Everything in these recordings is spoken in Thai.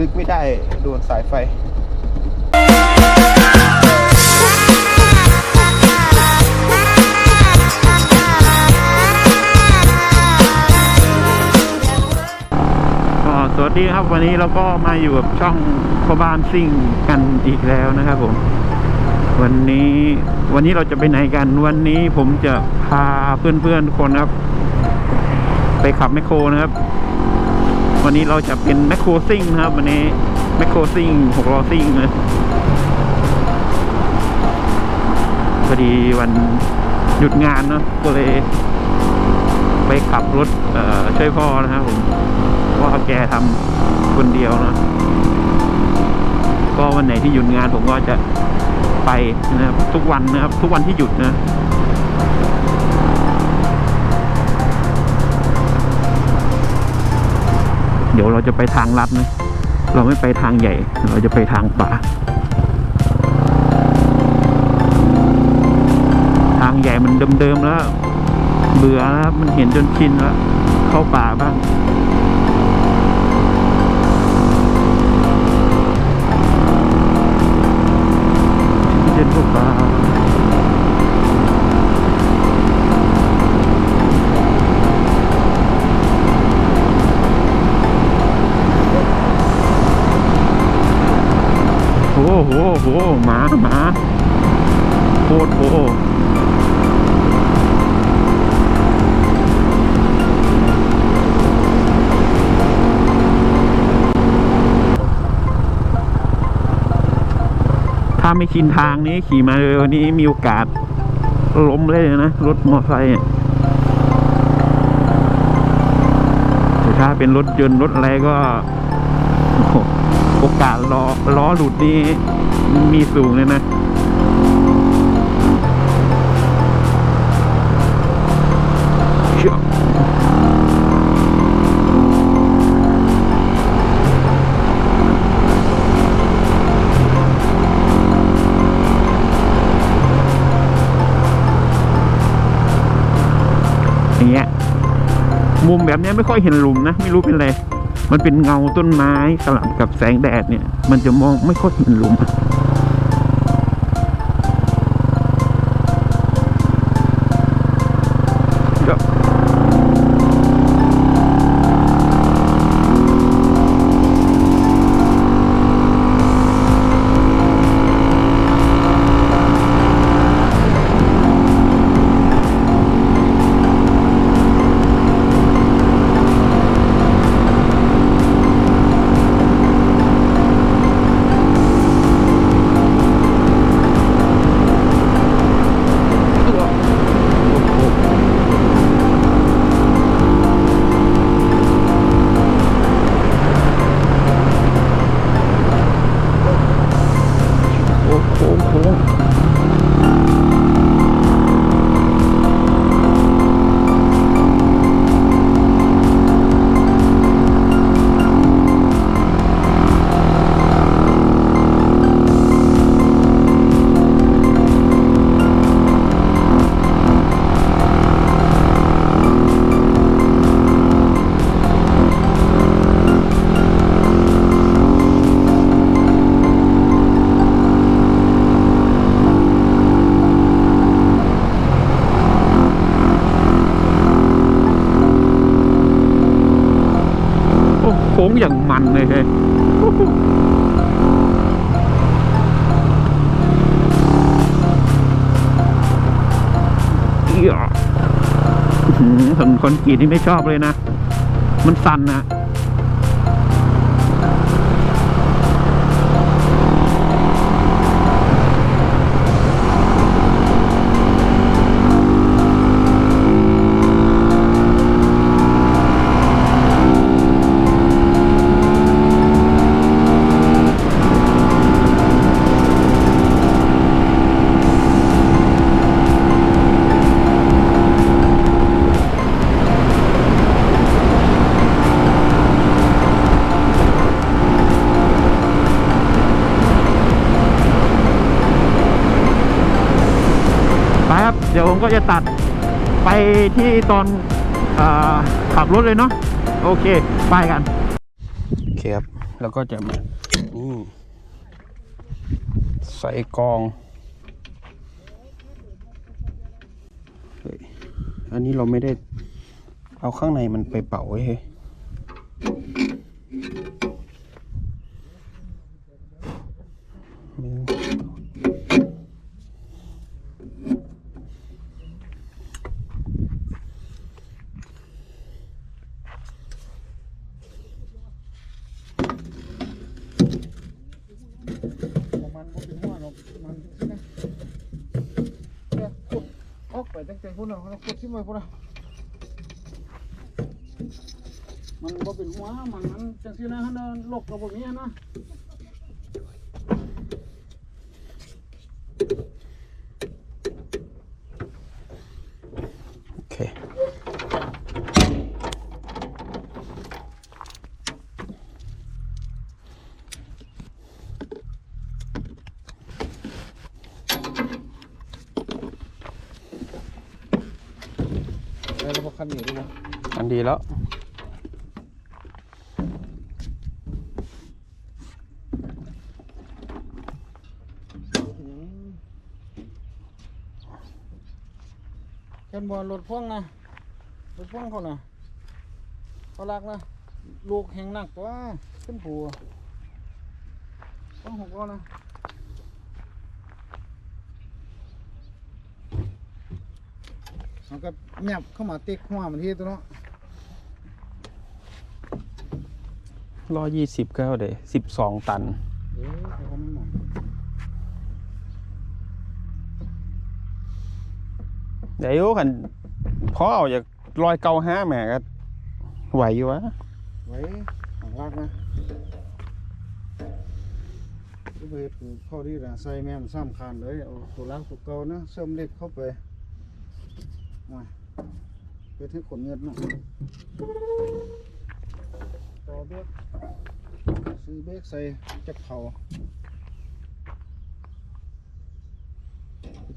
ลึกไม่ได้โดนสายไฟสวัสดีครับวันนี้เราก็มาอยู่กับช่องพบานซิ่งกันอีกแล้วนะครับผม วันนี้วันนี้เราจะไปไหนกัน วันนี้ผมจะพาเพื่อนๆทุกคนครับ ไปขับแมคโครนะครับ วันนี้เราจะเป็นแมคโครซิ่งนะครับ วันนี้แมคโครซิ่งหกล้อซิ่งนะพอดีวันหยุดงานเนาะก็เลย ไปขับรถช่วยพ่อนะครับผมเพราะว่าแกทำคนเดียวนะก็วันไหนที่หยุดงานผมก็จะไปนะครับ ทุกวันนะครับ ทุกวันที่หยุดนะ เดี๋ยวเราจะไปทางลัดนะเราไม่ไปทางใหญ่ เราจะไปทางป่า ทางใหญ่มันเดิมๆแล้ว เบื่อแล้วมันเห็นจนชินแล้ว เข้าป่าบ้างเดินเข้าป่า หมาหมาโคตรโหถ้าไม่ชินทางนี้ขี่มาเร็วนี้มีโอกาสล้มเลยนะ รถมอเตอร์ไซค์แต่ถ้าเป็นรถยนต์รถอะไรก็ โอกาสล้อล้อหลุดนี่มีสูงเลยนะอย่างเงี้ยมุมแบบนี้ไม่ค่อยเห็นหลุมนะ ไม่รู้เป็นไร มันเป็นเงาต้นไม้สลับกับแสงแดดเนี่ย มันจะมองไม่ค่อยเห็นหลุม เลยเลยถึงคนกรีดนี่ไม่ชอบเลยนะ มันสั่นนะ ผมก็จะตัดไปที่ตอนอขับรถเลยเนาะโอเค ไปกัน โอเคครับ แล้วก็จะมานี่ใส่กอง อันนี้เราไม่ได้เอาข้างในมันไปเป่าไว้เฮ้ยไม่ มันบ่เป็นหัวหรอกมันสินะเนี่ยขุดออกไปตั้ง กดที่ไว้พุ่นน่ะมันก็เป็นหัวมันมันจังซี่นะฮะนาะโลกก็บ่มีอะนะ โอเค ได้แล้วบ่คันนี้ด้วยบ่ อันดีแล้วแค่นบ่รถพ่วงนะรถพ่วงเขานะเขารักนะลูกแห่งหนักตัวขึ้นผัวต้องหกล้อนะ เอาก็แยบเข้ามาติ๊กหัวมันที่ตัวเนาะร้อยยี่สิบก็เดี๋ยวสิบสองตัน เออเขาก็ไม่หมดเดี๋ยวขันพอเอาจากร้อยเก้าห้าแหม่ก็ไหวอยู่วะไว้หางลากนะก็ไปปลูกเข้าที่ร้านใส่แม่นซ้ำคานเลยเอาตัวล้างตัวเก่านะเสริมเหล็กเข้าไป มาไปที่ขนเงินเนาะต่อเบรกซื้อเบรกใส่จักรเขา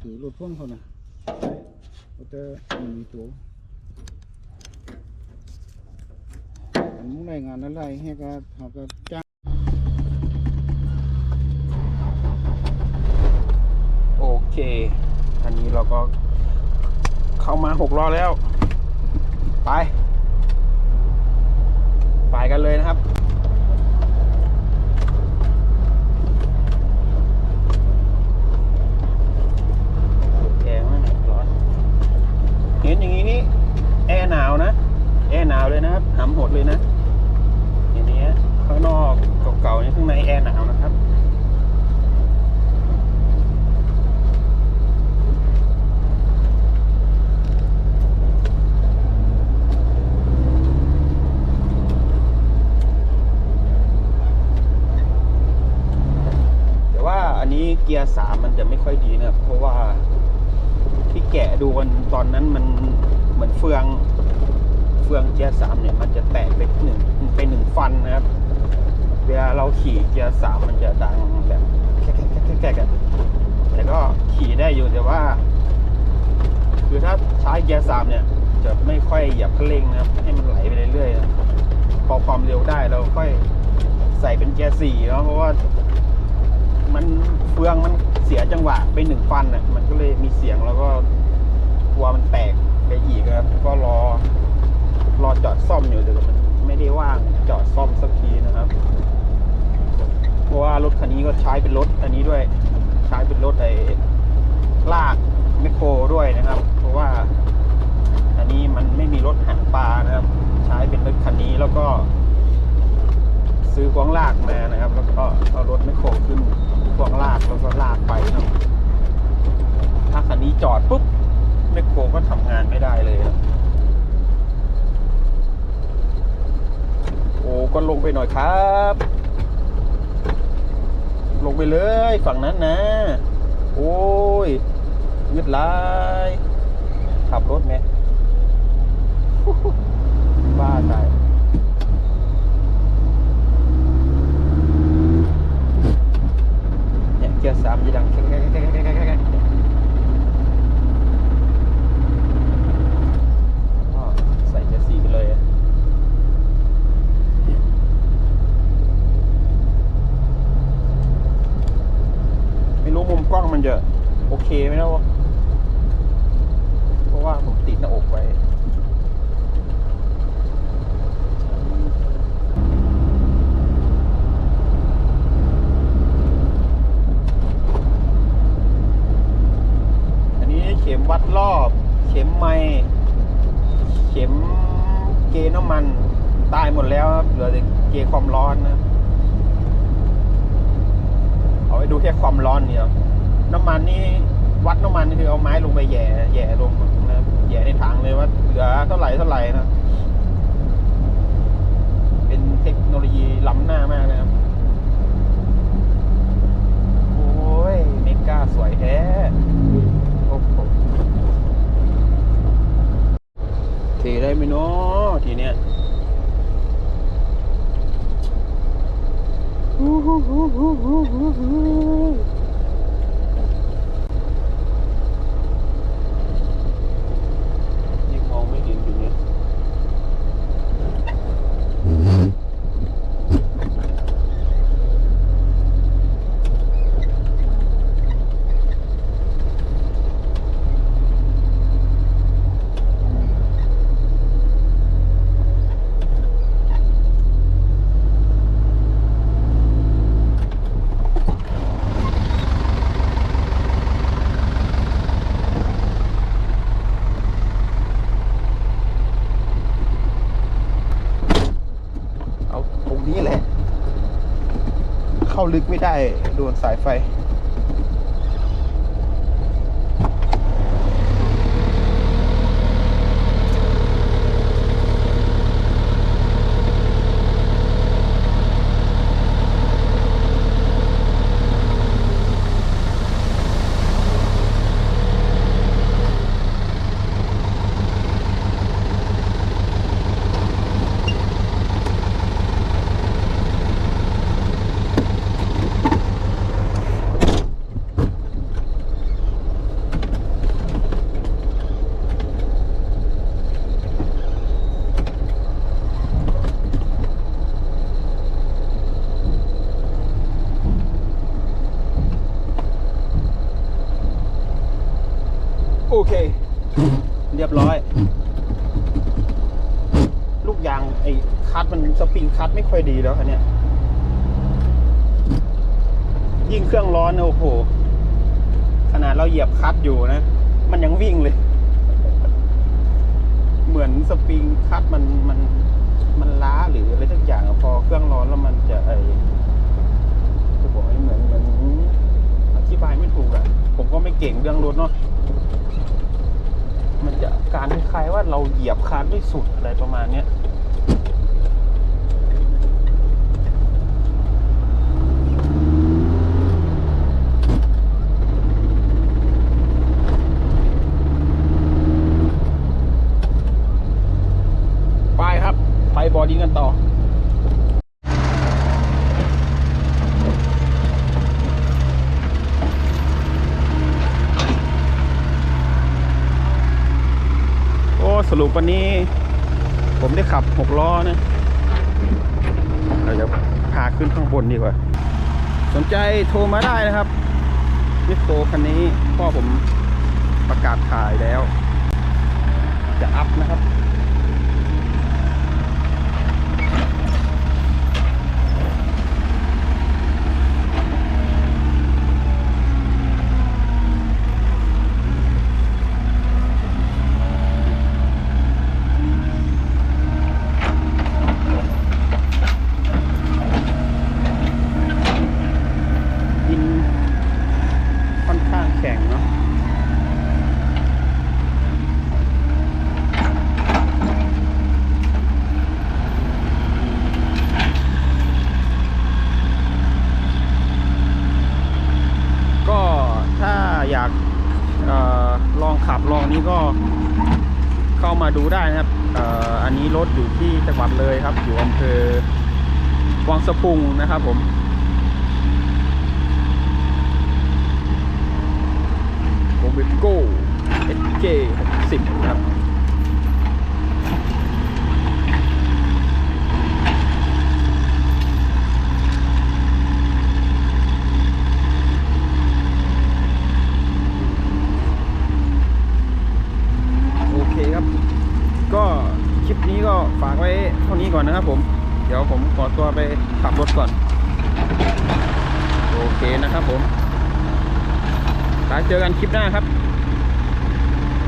ถือรถพ่วงเขานะเขาจะมีตัวมุ้งรายงานอะไรให้ก็เขาก็จ้างโอเค อันนี้เราก็ เข้ามาหกล้อแล้ว ไป ไปกันเลยนะครับแอร์มากร้อนเห็นอย่างนี้นี่แอร์หนาวนะ แอร์หนาวเลยนะครับหำหดเลยนะอย่างนี้ข้างนอกเก่าๆนี่ข้างในแอร์หนาวนะครับ แต่ว่าอันนี้เกียร์ สามมันจะไม่ค่อยดีนะครับ เพราะว่าที่แกะดูกันตอนนั้นมันเหมือนเฟืองเฟืองเกียร์สามเนี่ยมันจะแตกไปหนึ่งไปหนึ่งฟันนะครับ เวลาเราขี่เกียร์สามมันจะดังแบบแค่แค่แค่แค่กันแต่ก็ขี่ได้อยู่แต่ว่า คือถ้าใช้เกียร์สามเนี่ย จะไม่ค่อยเหยียบคันเร่งนะครับ ให้มันไหลไปเรื่อยๆนะพอความเร็วได้เราค่อยใส่เป็นเกียร์สี่เนาะเพราะว่า มันเฟืองมันเสียจังหวะไปหนึ่งฟันน่ะมันก็เลยมีเสียงแล้วก็กลัวมันแตกไปอีกครับ ก็รอ รอจอดซ่อมอยู่แต่มันไม่ได้ว่างจอดซ่อมสักทีนะครับเพราะว่ารถคันนี้ก็ใช้เป็นรถอันนี้ด้วย ใช้เป็นรถไอ้ลากแมคโครด้วยนะครับ เพราะว่า อันนี้มันไม่มีรถหางปลานะครับ ใช้เป็นรถคันนี้แล้วก็ ซื้อควงลากมานะครับ แล้วก็เอารถแมคโครขึ้นควงลากแล้วก็ลากไปเนาะถ้าคันนี้จอดปุ๊บแมคโครก็ทำงานไม่ได้เลยนะโอ้ก็ลงไปห น่อยครับ ลงไปเลยฝั่งนั้นนะ โอ้ยยืดลายขับรถไหมบ้าตายเนี่ยเกียร์สามจะดังแค่แค่แค่แค่แค่แค่แค่ก็ มันจะโอเคไหมนะวะเพราะว่าผมติดหน้าอกไว้อันนี้เข็มวัดรอบ เข็มไม่เข็มเกน้ำมัน ตายหมดแล้วเหลือแต่เกความร้อนนะ เอาไปดูแค่ความร้อนเนี่ย น้ำมันนี่วัดน้ำมันคือเอาไม้ลงไปแย่แย่ลงนะแย่ในถังเลยว่าเหลือเท่าไหร่เท่าไหร่นะเป็นเทคโนโลยีล้ำหน้ามากนะครับ โอ้ยเมกาสวยแท้โอ้โหเทได้ไหมเนาะทีเนี้ยฮู้ฮู้ฮู้ฮู้ฮู้ฮู้ฮู้นี่มองไม่เห็นอยู่เนี่ย เอาตรงนี้แหละ เข้า ลึกไม่ได้โดนสายไฟ เค เรียบร้อย ลูกยางไอ้คัดมันสปริงคัดไม่ค่อยดีแล้วคันเนี้ยยิ่งเครื่องร้อนนะโอ้โหขนาดเราเหยียบคัดอยู่นะ มันยังวิ่งเลย เหมือนสปริงคัดมันมันมันล้าหรืออะไรสักอย่างพอเครื่องร้อนแล้วมันจะไอจะบอกให้เหมือนเหมือนอธิบายไม่ถูกอะผมก็ไม่เก่งเรื่องรถเนาะ จะการคล้ายๆว่าเราเหยียบคันไม่สุดอะไรประมาณเนี้ยไปครับ ไปบอดี้กันต่อ โอ้ สรุปวันนี้ผมได้ขับหกล้อนะเราจะพาขึ้นข้างบนดีกว่า สนใจโทรมาได้นะครับมิโตคันนี้พ่อผมประกาศขายแล้ว จะอัพนะครับ ดินค่อนข้างแข็งเนาะก็ถ้าอยากเออลองขับลองนี้ก็เข้ามาดูได้นะครับเอ่อ อยู่ที่จังหวัดเลยครับ อยู่อำเภอวังสะพุงนะครับผมโมบิโก้เอสเจหกสิบครับ โอเคครับ ก็คลิปนี้ก็ ฝากไว้เท่านี้ก่อนนะครับผม เดี๋ยวผมขอตัวไปขับรถก่อน โอเคนะครับผมแล้วเจอกันคลิปหน้าครับ